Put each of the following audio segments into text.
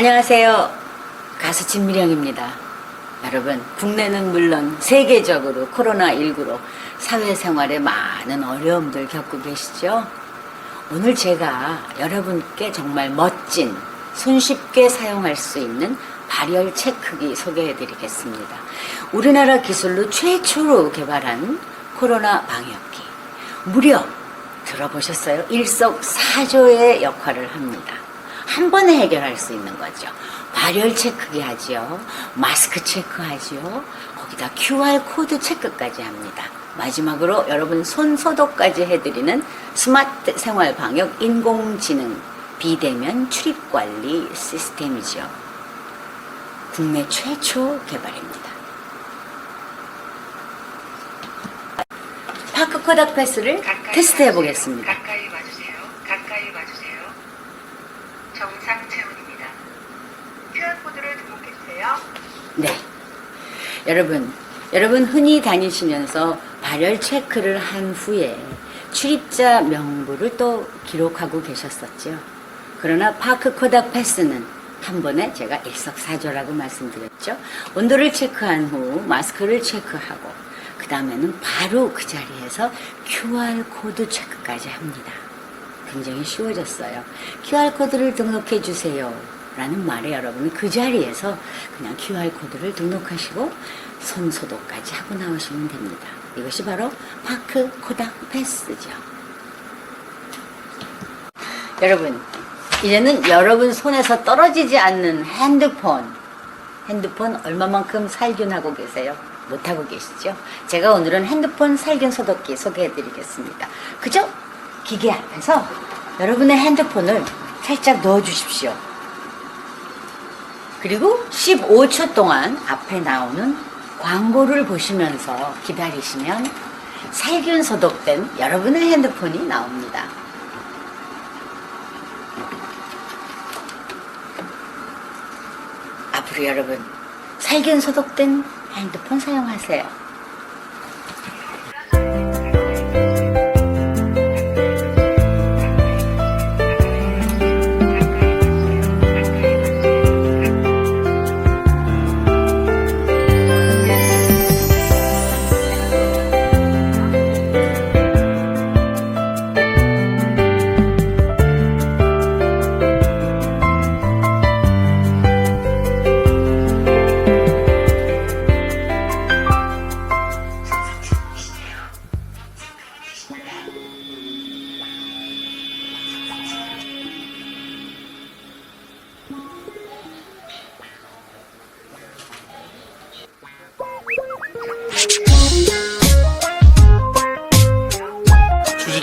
안녕하세요. 가수 진미령입니다. 여러분, 국내는 물론 세계적으로 코로나19로 사회생활에 많은 어려움들 겪고 계시죠? 오늘 제가 여러분께 정말 멋진, 손쉽게 사용할 수 있는 발열 체크기 소개해 드리겠습니다. 우리나라 기술로 최초로 개발한 코로나 방역기. 무려 들어보셨어요? 일석사조의 역할을 합니다. 한 번에 해결할 수 있는 거죠. 발열 체크기 하지요. 마스크 체크하지요. 거기다 QR코드 체크까지 합니다. 마지막으로 여러분 손 소독까지 해드리는 스마트 생활 방역 인공지능 비대면 출입 관리 시스템이죠. 국내 최초 개발입니다. 파크 코닥 패스를 테스트해. 보겠습니다. 가까이 와주세요. 가까이 와주세요. 정상 체온입니다. QR코드를 등록해주세요. 네. 여러분, 여러분 흔히 다니시면서 발열 체크를 한 후에 출입자 명부를 또 기록하고 계셨었죠. 그러나 파크 코닥 패스는 한 번에 제가 일석사조라고 말씀드렸죠. 온도를 체크한 후 마스크를 체크하고 그 다음에는 바로 그 자리에서 QR코드 체크까지 합니다. 굉장히 쉬워졌어요. QR코드를 등록해 주세요. 라는 말에 여러분은 그 자리에서 그냥 QR코드를 등록하시고 손 소독까지 하고 나오시면 됩니다. 이것이 바로 파크 코닥 패스죠. 여러분, 이제는 여러분 손에서 떨어지지 않는 핸드폰. 핸드폰 얼마만큼 살균하고 계세요? 못하고 계시죠? 제가 오늘은 핸드폰 살균 소독기 소개해 드리겠습니다. 그죠? 기계 앞에서 여러분의 핸드폰을 살짝 넣어 주십시오. 그리고 15초 동안 앞에 나오는 광고를 보시면서 기다리시면 살균 소독된 여러분의 핸드폰이 나옵니다. 앞으로 여러분 살균 소독된 핸드폰 사용하세요.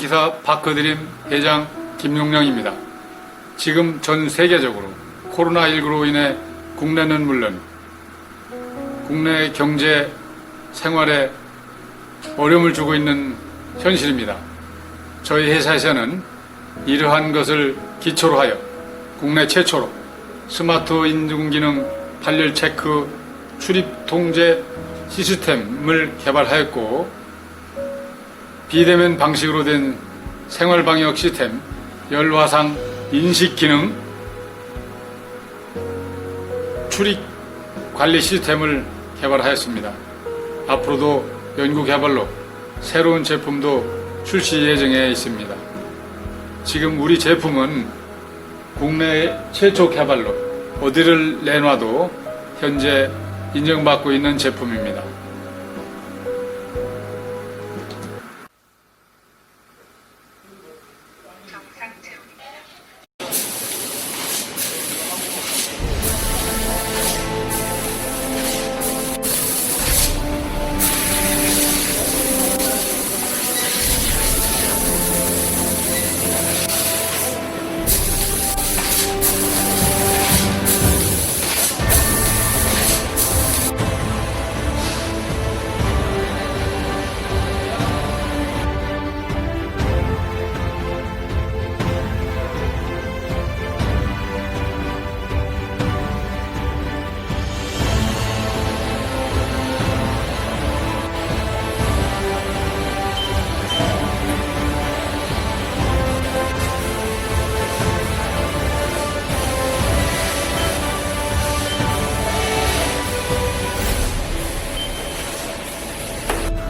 기사 바크드림 회장 김용령입니다. 지금 전 세계적으로 코로나19로 인해 국내는 물론 국내 경제 생활에 어려움을 주고 있는 현실입니다. 저희 회사에서는 이러한 것을 기초로 하여 국내 최초로 스마트 인공지능 발열 체크 출입 통제 시스템을 개발하였고 비대면 방식으로 된 생활 방역 시스템, 열화상 인식 기능, 출입 관리 시스템을 개발하였습니다. 앞으로도 연구 개발로 새로운 제품도 출시 예정에 있습니다. 지금 우리 제품은 국내 최초 개발로 어디를 내놔도 현재 인정받고 있는 제품입니다.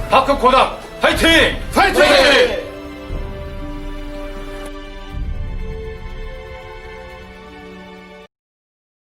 파크 코닥 파이팅! 파이팅!